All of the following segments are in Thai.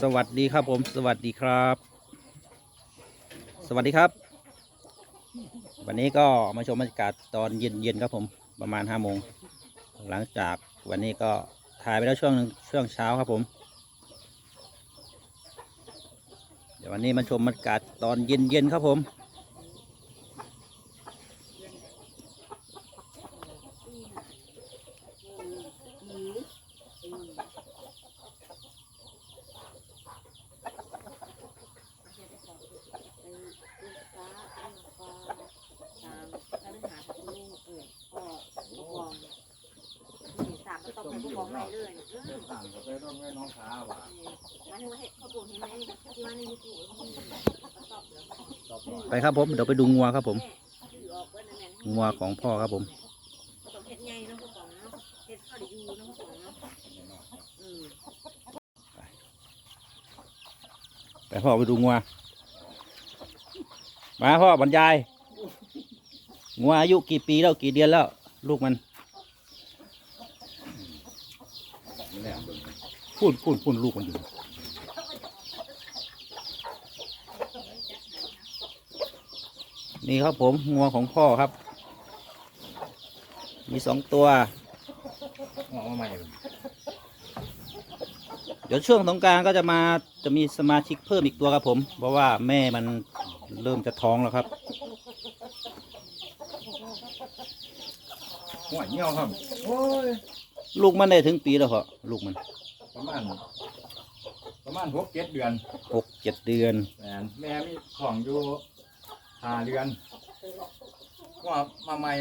สวัสดีครับผม สวัสดีครับ สวัสดีครับ วันนี้ก็มาชมบรรยากาศตอนเย็นๆครับผมประมาณห้าโมงหลังจากวันนี้ก็ถ่ายไปแล้วช่วงนึงช่วงเช้าครับผม เดี๋ยววันนี้มาชมบรรยากาศตอนเย็นๆครับผม สามก็ต้องเป็น ผู้บอกใหม่เลยเออต่างกับไปต้องให้น้องขาว่ะมันว่าเห็ดข้าวปูเห็นไหมที่ว่าในยูทูบมันตอบแล้วตอบก่อนไปครับผมเดี๋ยวไปดูงัวครับผมถือออกว้นนั่นแหละงัวของพ่อครับผมต้องเห็ดใหญ่เนาะผู้กองเนาะเห็ดข้าวดีอยู่เนาะผู้กองเนาะอืม ไปพ่อไปดูงัว มาพ่อบรรยาย งัวอายุกี่ปีแล้วกี่เดือนแล้ว ลูกมัน แหลมเบิ่ง พูดพูดพูดลูกมันอยู่นี่ครับผมงัวของพ่อครับ มีสองตัวงอกมาใหม่เดี๋ยวช่วงสงกรารก็จะมาจะมีสมาชิกเพิ่มอีกตัวครับผม เพราะว่าแม่มันเริ่มจะท้องแล้วครับหัวเหี่ยวครับ โอ้ยลูกมันได้ถึงปีแล้วเหรอลูกมัน ประมาณประมาณหกเจ็ดเดือนหกเจ็ดเดือนแม่นแม่มีของอยู่ห้าเดือนว่ามาใหม่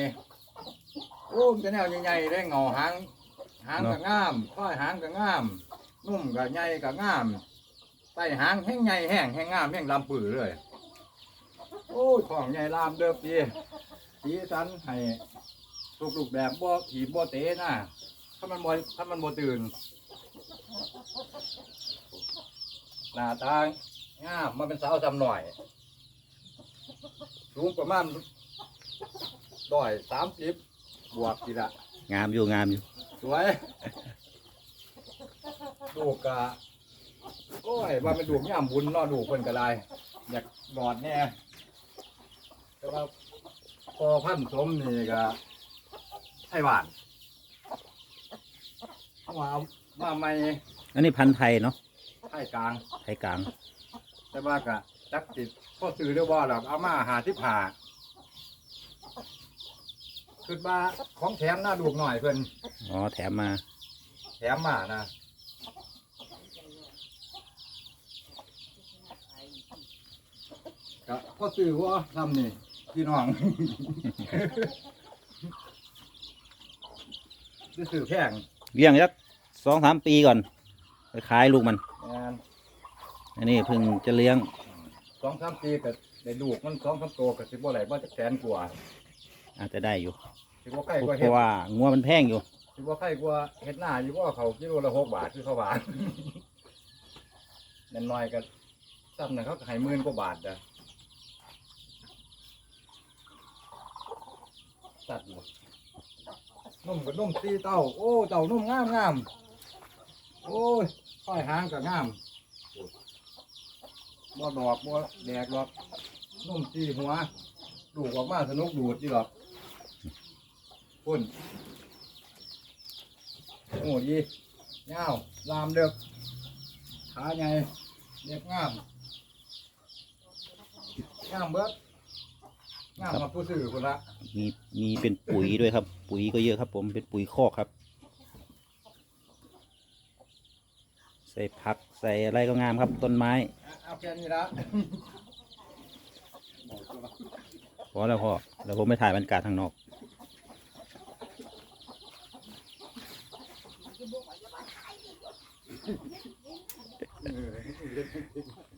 โอ้มนจะแนวใหญ่ๆได้เงาหางหางก็งามข้อยหางก็งาม นุ่มก็ใหญ่ก็งามใต้หางแห้งใหญ่แห้งแห้งงามแห้งลำปือเลย โอ้ยของใหญ่ลามเด้อพี่สีสันให้ลูกๆแบบบ่ผีบ่เตะนะถ้ามันบ่ถ้ามันบ่ตื่น หน้าตางามมันเป็นสาวจำหน่อย สูงประมาณร้อยสามสิบบวกทีละงามอยู่งามอยู่สวยดูกกะโอ้ยว่ามันดูกย่ำบุญเนอดูกเพิ่นก็ได้อยากกอดแน่แต่ว่าพอพันธุ์สมนี่ก็ไต้หวานเอามาเอามาใหม่ อันนี้พันธุ์ไทยเนาะไทยกลาง ไทยกลาง แต่ว่ากะจักติดพ่อซื้อเรียกว่าหรอกเอามาหาที่ผ่าคือว่าของแถมหน้าดูกหน่อยเพิ่นอ๋อแถมมา แถมมานะก็พ่อซื้อว่าทำนี่พี่น้องซื้อซื้อแพงเลี้ยงสักสองสามปีก่อน ไปขายลูกมันแม่นอันนี้เพิ่งจะเลี้ยง สองสามปีก็ได้ดูกมันสองสามตัวก็สิบ่ไหลบ่จะแสนกว่าอาจจะได้อยู่สิบ่ใกล้กว่าเพเฮ็ดราะว่างัวมันแพงอยู่ สิบ่ใกล้กว่าเฮ็ดหน้าอยู่ว่าเขากิโลละหกบาทคือเขาบาท นั่นน้อยก็ซ้ำนั่นเขาก็ให้หมื่นกว่าบาทเด้อตัดบ่นุ่มก็นุ่มตีเต้าโอ้เต้านุ่มงามงาม โอ้ยค่อยหางก็งามบ่ดอกบ่แดกหรอกนุ่มตีหัวดูกออกมาสนุกดูดดีหรอกพุ่นโอ้ดีเงาลามเด็กขาใหญ่เด็กงามงามเบิดงามมาผู้สื่อคนละมีมีเป็นปุ๋ยด้วยครับ ปุ๋ยก็เยอะครับ ผมเป็นปุ๋ยคอกครับ ใส่ผักใส่อะไรก็งามครับต้นไม้ เอาแค่นี้ละพอแล้วพ่อเดี๋ยวผมไปถ่ายบรรยากาศทางนอก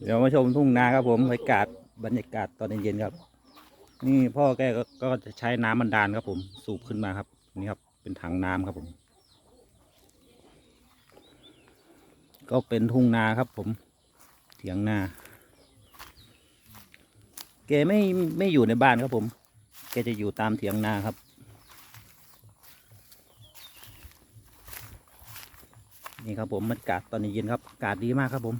เดี๋ยวมาชมทุ่งนาครับผมบรรยากาศบรรยากาศตอนเย็นๆครับ นี่พ่อแกก็ก็จะใช้น้ำบันดาลครับผมสูบขึ้นมาครับ นี่ครับเป็นถังน้ำครับผม ก็เป็นทุ่งนาครับผมเถียงนา แกไม่ไม่อยู่ในบ้านครับผม แกจะอยู่ตามเถียงนาครับ นี่ครับผมมันกาดตอนนี้เย็นครับ กาดดีมากครับผม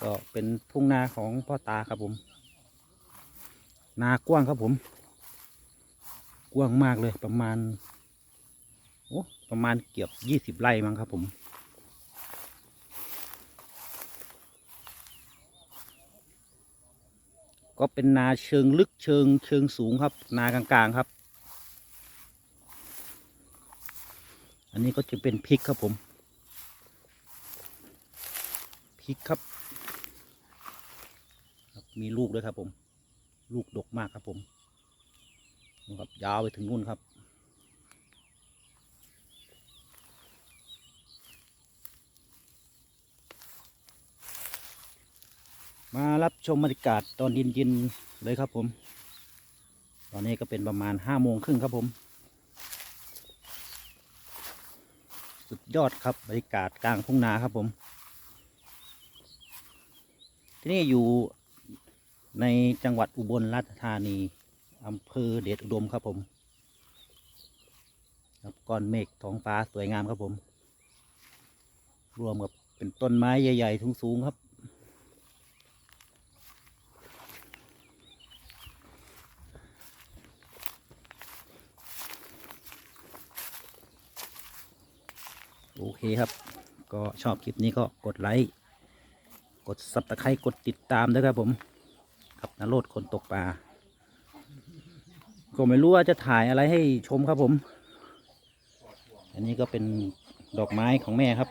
ก็เป็นทุ่งนาของพ่อตาครับผม นากว้างครับผม กว้างมากเลยประมาณ โอ้ประมาณเกือบยี่สิบไร่มั้งครับผม ก็เป็นนาเชิงลึกเชิงเชิงสูงครับ นากลางๆครับ อันนี้ก็จะเป็นพริกครับผมพริกครับ มีลูกด้วยครับผม ลูกดกมากครับผมนู่นครับยาวไปถึงนู่นครับ มารับชมบรรยากาศตอนเย็นๆเลยครับผม ตอนนี้ก็เป็นประมาณห้าโมงครึ่งครับผม สุดยอดครับบรรยากาศกลางทุ่งนาครับผม ที่นี่อยู่ในจังหวัดอุบลราชธานีอำเภอเดชอุดมครับผมครับก้อนเมฆท้องฟ้าสวยงามครับผม รวมกับเป็นต้นไม้ใหญ่ๆสูงๆครับ โอเคครับ ก็ชอบคลิปนี้ก็กดไลค์ กดซับสไครต์กดติดตามด้วยครับผม ครับนโรดคนตกปลา ก็ไม่รู้ว่าจะถ่ายอะไรให้ชมครับผม อันนี้ก็เป็นดอกไม้ของแม่ครับ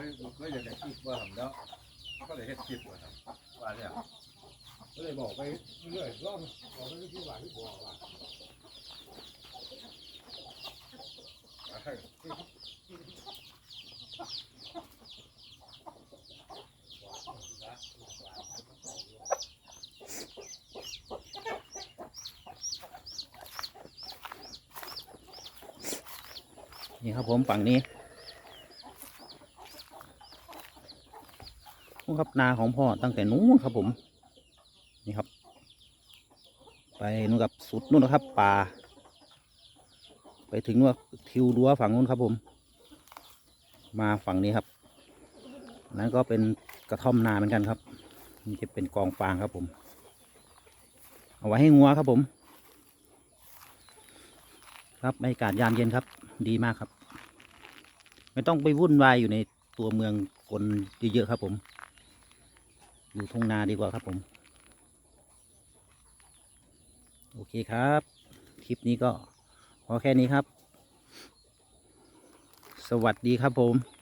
เคยเคยอยากจะคิดว่าทำแล้วก็เลยเฮ็ดคลิปว่าทำว่าเนี่ยก็เลยบอกไปเรื่อยๆรอบบอกไปที่หวาที่บอกว่านี่ครับผมฝั่งนี้นู่น ครับนาของพ่อตั้งแต่นู้นครับผม นี่ครับ ไปนู่นกับสุดนู่นนะครับ ป่า ไปถึงนู่นทิวรั้วฝั่งนู้นครับผม มาฝั่งนี้ครับนนั้นก็เป็นกระท่อมนาเหมือนกันครับนี่จะเป็นกองฟางครับผม เอาไว้ให้งัวครับผม ครับบรรยากาศยามเย็นครับ ดีมากครับ ไม่ต้องไปวุ่นวายอยู่ในตัวเมืองคนเยอะๆครับผม อยู่ทุ่งนาดีกว่าครับผม โอเคครับ คลิปนี้ก็พอแค่นี้ครับ สวัสดีครับผม